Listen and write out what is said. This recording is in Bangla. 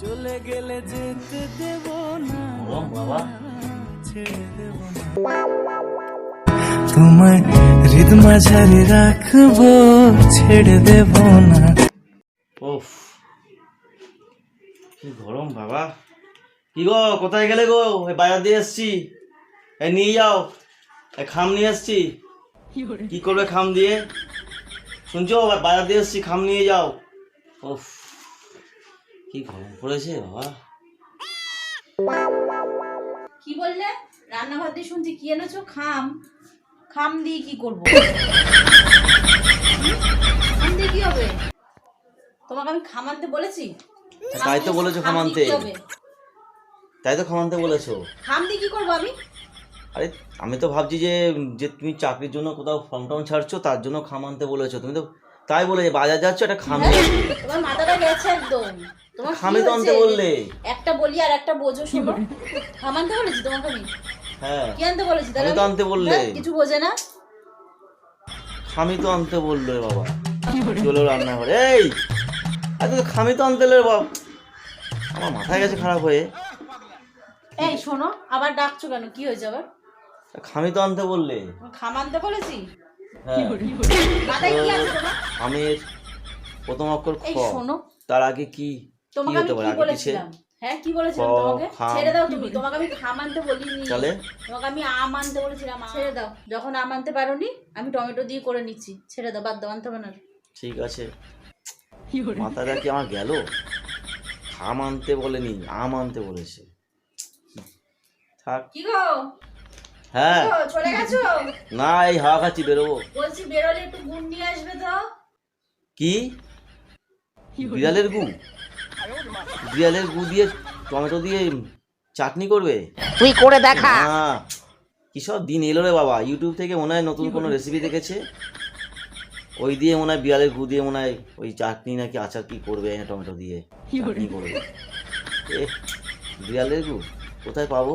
চলে গেলে যেতে দেব না বাবা। ছেড়ে দেব না। তোমায় হৃদ মাঝারে রাখব ছেড়ে দেব না। ওফ কি গরম বাবা। কি গো কোথায় গেলে গো? বাজার দিয়ে এসছি। এই নিয়ে যাও এই খাম নিয়ে এসছি। কি করবে খাম দিয়ে? শুনছো? বাজার দিয়ে এসছি খাম নিয়ে যাও। ওফ কি গরম পড়েছে বাবা? কি বললে? রান্নাঘর দিয়ে শুনছি কি এনেছো? খাম। খাম দিয়ে কি করব? খাম দিয়ে কি হবে? তোমাকে আমি খাম আনতে বলেছি? তাই তো বলেছ খাম খাম আনতে তাই তো খাম আনতে বলেছ। খাম দিয়ে কি করব আমি? আরে আমি তো ভাবছি যে যে তুমি চাকরির জন্য কোথাও ফর্ম টর্ম ছাড়ছো তার জন্য খাম আনতে বলেছ। তুমি তো তাই বলে বাজার যাচ্ছ একটা খাম তোমার মাথাটা গেছে একদম। তোমার কি খামই তো আনতে বললে। একটা বলি আর একটা বোঝো শোনো। খাম আনতে বলেছি তোমাকে আমি? হ্যাঁ। কি আনতে বলেছি? তাহলে তো আনতে বললে। হ্যাঁ, কিছু বোঝে না। খামি তো আনতে বলল বাবা। চলো রান্নাঘরে। এই! এত তো খামি তো আনতে রে বাবা আমার মাথায় গেছে খারাপ হয়ে। এই শোনো আবার ডাকছো কেন? কি হয়েছে আবার? খামি তো আনতে বললে। খাম আনতে বলেছি? হ্যাঁ। খামের প্রথম অক্ষর খ। শোনো। তার আগে কি? তোমাকে আমি কি বলেছিলাম? হ্যাঁ কি বলেছিলাম তোমাকে? ছেড়ে দাও তুমি। তোমাকে আমি খাম আনতে বলিনি। তাহলে তোমাকে আমি আম আনতে বলেছিলাম। ছেড়ে দাও। যখন আম আনতে পারোনি আমি টমেটো দিয়ে করে নিচ্ছি। ছেড়ে দাও বাদ দাও আনতে হবে না ঠিক আছে। মাথাটা কি আমার গেল? খাম আনতে বলেনি আম আনতে বলেছে। থাক। কি গো? হ্যাঁ। চলে গেছো? না এই হাওয়া খাচ্ছি বেরোবো। বলছি বেরোলে একটু গুড় নিয়ে আসবে তো। কি? বিড়ালের গু বিড়ালের গু দিয়ে টমেটো দিয়ে চাটনি করবে? তুই করে দেখা। কি সব দিন এলো রে বাবা। ইউটিউব থেকে মনে হয় নতুন কোনো রেসিপি দেখেছে? ওই দিয়ে মনে হয় বিড়ালের গু দিয়ে মনে হয় ওই চাটনি নাকি আচার কি করবে টমেটো দিয়ে চাটনি করবে। এ বিড়ালের গু কোথায় পাবো?